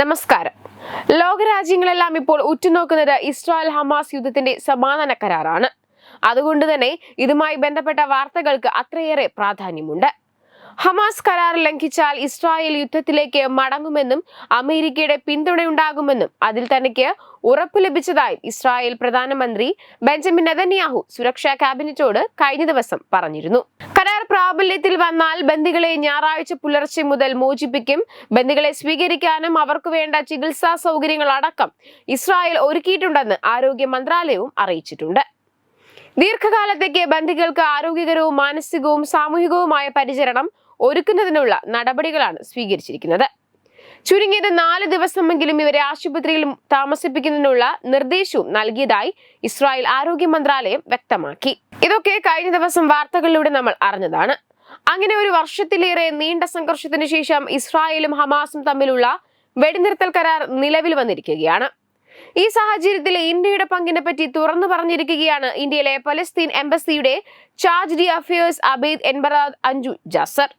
നമസ്കാരം. ലോകരാജ്യങ്ങളെല്ലാം ഇപ്പോൾ ഉറ്റുനോക്കുന്നത് ഇസ്രായേൽ ഹമാസ് യുദ്ധത്തിന്റെ സമാധാന കരാറാണ്. അതുകൊണ്ട് തന്നെ ഇതുമായി ബന്ധപ്പെട്ട വാർത്തകൾക്ക് അത്രയേറെ പ്രാധാന്യമുണ്ട്. ഹമാസ് കരാർ ലംഘിച്ചാൽ ഇസ്രായേൽ യുദ്ധത്തിലേക്ക് മടങ്ങുമെന്നും അമേരിക്കയുടെ പിന്തുണയുണ്ടാകുമെന്നും അതിൽ തനിക്ക് ഉറപ്പ് ലഭിച്ചതായും ഇസ്രായേൽ പ്രധാനമന്ത്രി ബെഞ്ചമിൻ നെതന്യാഹു സുരക്ഷാ ക്യാബിനറ്റോട് കഴിഞ്ഞ ദിവസം പറഞ്ഞിരുന്നു. കരാർ പ്രാബല്യത്തിൽ വന്നാൽ ബന്ദികളെ ഞായറാഴ്ച പുലർച്ചെ മുതൽ മോചിപ്പിക്കും. ബന്ദികളെ സ്വീകരിക്കാനും അവർക്ക് വേണ്ട ചികിത്സാ സൗകര്യങ്ങൾ അടക്കം ഇസ്രായേൽ ഒരുക്കിയിട്ടുണ്ടെന്ന് ആരോഗ്യ മന്ത്രാലയവും അറിയിച്ചിട്ടുണ്ട്. ദീർഘകാലത്തേക്ക് ബന്ദികൾക്ക് ആരോഗ്യകരവും മാനസികവും സാമൂഹികവുമായ പരിചരണം ഒരുക്കുന്നതിനുള്ള നടപടികളാണ് സ്വീകരിച്ചിരിക്കുന്നത്. ചുരുങ്ങിയത് നാല് ദിവസമെങ്കിലും ഇവരെ ആശുപത്രിയിൽ താമസിപ്പിക്കുന്നതിനുള്ള നിർദ്ദേശവും നൽകിയതായി ഇസ്രായേൽ ആരോഗ്യ മന്ത്രാലയം വ്യക്തമാക്കി. ഇതൊക്കെ കഴിഞ്ഞ ദിവസം വാർത്തകളിലൂടെ നമ്മൾ അറിഞ്ഞതാണ്. അങ്ങനെ ഒരു വർഷത്തിലേറെ നീണ്ട സംഘർഷത്തിന് ശേഷം ഇസ്രായേലും ഹമാസും തമ്മിലുള്ള വെടിനിർത്തൽ കരാർ നിലവിൽ വന്നിരിക്കുകയാണ്. ഈ സാഹചര്യത്തിൽ ഇന്ത്യയുടെ പങ്കിനെ പറ്റി തുറന്നു പറഞ്ഞിരിക്കുകയാണ് ഇന്ത്യയിലെ പലസ്തീൻ എംബസിയുടെ ചാർജ് ഡി അഫയേഴ്സ് അബീദ് എൻബറാദ് അഞ്ജു ജാസർ.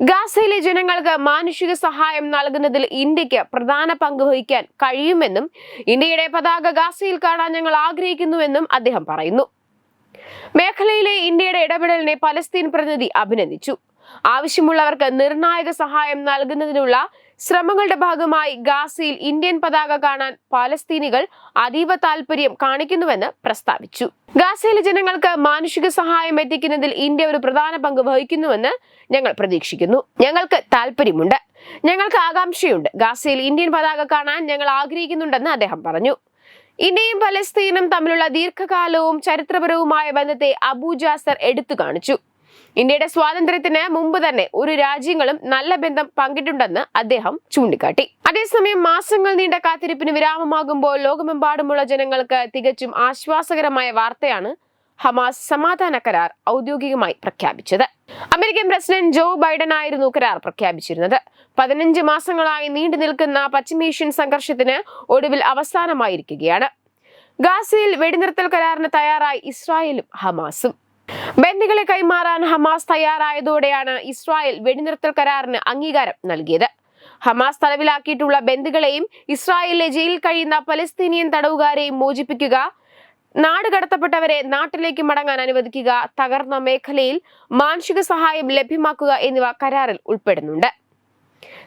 ഗാസയിലെ ജനങ്ങൾക്ക് മാനുഷിക സഹായം നൽകുന്നതിൽ ഇന്ത്യയ്ക്ക് പ്രധാന പങ്ക് വഹിക്കാൻ കഴിയുമെന്നും ഇന്ത്യയുടെ പതാക ഗാസയിൽ കാണാൻ ഞങ്ങൾ ആഗ്രഹിക്കുന്നുവെന്നും അദ്ദേഹം പറയുന്നു. മേഖലയിലെ ഇന്ത്യയുടെ ഇടപെടലിനെ പലസ്തീൻ പ്രതിനിധി അഭിനന്ദിച്ചു. ആവശ്യമുള്ളവർക്ക് നിർണായക സഹായം നൽകുന്നതിനുള്ള ശ്രമങ്ങളുടെ ഭാഗമായി ഗാസയിൽ ഇന്ത്യൻ പതാക കാണാൻ പാലസ്തീനികൾ അതീവ താൽപര്യം കാണിക്കുന്നുവെന്ന് പ്രസ്താവിച്ചു. ഗാസയിലെ ജനങ്ങൾക്ക് മാനുഷിക സഹായം എത്തിക്കുന്നതിൽ ഇന്ത്യ ഒരു പ്രധാന പങ്ക് വഹിക്കുന്നുവെന്ന് ഞങ്ങൾ പ്രതീക്ഷിക്കുന്നു. ഞങ്ങൾക്ക് താല്പര്യമുണ്ട് ഞങ്ങൾക്ക് ആകാംക്ഷയുണ്ട്. ഗാസയിൽ ഇന്ത്യൻ പതാക കാണാൻ ഞങ്ങൾ ആഗ്രഹിക്കുന്നുണ്ടെന്ന് അദ്ദേഹം പറഞ്ഞു. ഇന്ത്യയും പലസ്തീനും തമ്മിലുള്ള ദീർഘകാലവും ചരിത്രപരവുമായ ബന്ധത്തെ അബു ജാസർ എടുത്തു കാണിച്ചു. ഇന്ത്യയുടെ സ്വാതന്ത്ര്യത്തിന് മുമ്പ് തന്നെ ഒരു രാജ്യങ്ങളും നല്ല ബന്ധം പങ്കിട്ടുണ്ടെന്ന് അദ്ദേഹം ചൂണ്ടിക്കാട്ടി. അതേസമയം മാസങ്ങൾ നീണ്ട കാത്തിരിപ്പിന് വിരാമമാകുമ്പോൾ ലോകമെമ്പാടുമുള്ള ജനങ്ങൾക്ക് തികച്ചും ആശ്വാസകരമായ വാർത്തയാണ് ഹമാസ് സമാധാന കരാർ ഔദ്യോഗികമായി പ്രഖ്യാപിച്ചത്. അമേരിക്കൻ പ്രസിഡന്റ് ജോ ബൈഡൻ ആയിരുന്നു കരാർ പ്രഖ്യാപിച്ചിരുന്നത്. പതിനഞ്ച് മാസങ്ങളായി നീണ്ടു നിൽക്കുന്ന പശ്ചിമേഷ്യൻ സംഘർഷത്തിന് ഒടുവിൽ അവസാനമായിരിക്കുകയാണ്. ഗാസയിൽ വെടിനിർത്തൽ കരാറിന് തയ്യാറായി ഇസ്രായേലും ഹമാസും. ബന്ദികളെ കൈമാറാൻ ഹമാസ് തയ്യാറായതോടെയാണ് ഇസ്രായേൽ വെടിനിർത്തൽ കരാറിന് അംഗീകാരം നൽകിയത്. ഹമാസ് തടവിലാക്കിയിട്ടുള്ള ബന്ദികളെയും ഇസ്രായേലിലെ ജയിലിൽ കഴിയുന്ന പലസ്തീനിയൻ തടവുകാരെയും മോചിപ്പിക്കുക നാട് കടത്തപ്പെട്ടവരെ നാട്ടിലേക്ക് മടങ്ങാൻ അനുവദിക്കുക തകർന്ന മേഖലയിൽ മാനുഷിക സഹായം ലഭ്യമാക്കുക എന്നിവ കരാറിൽ ഉൾപ്പെടുന്നുണ്ട്.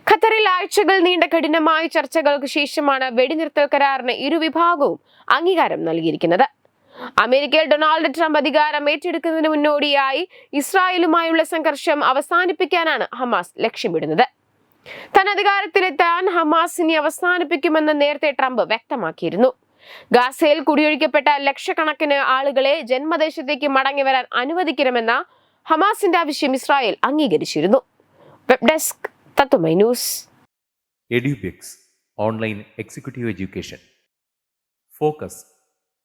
ഖത്തറിൽ ആഴ്ചകൾ നീണ്ട കഠിനമായ ചർച്ചകൾക്ക് ശേഷമാണ് വെടിനിർത്തൽ കരാറിന് ഇരുവിഭാഗവും അംഗീകാരം നൽകിയിരിക്കുന്നത്. അമേരിക്കയിൽ ഡൊണാൾഡ് ട്രംപ് അധികാരം ഏറ്റെടുക്കുന്നതിന് മുന്നോടിയായി ഇസ്രായേലുമായുള്ള സംഘർഷം അവസാനിപ്പിക്കാനാണ് ഹമാസ് ലക്ഷ്യമിടുന്നത്. തൻ അധികാരത്തിലെത്താൻ ഹമാസ് ഇനി അവസാനിപ്പിക്കുമെന്ന് നേരത്തെ ട്രംപ് വ്യക്തമാക്കിയിരുന്നു. ഗാസയിൽ കുടിയൊഴിക്കപ്പെട്ട ലക്ഷക്കണക്കിന് ആളുകളെ ജന്മദേശത്തേക്ക് മടങ്ങി വരാൻ അനുവദിക്കണമെന്ന ഹമാസിന്റെ ആവശ്യം Israel അംഗീകരിച്ചിരുന്നു. Web desk news. Online executive education. Focus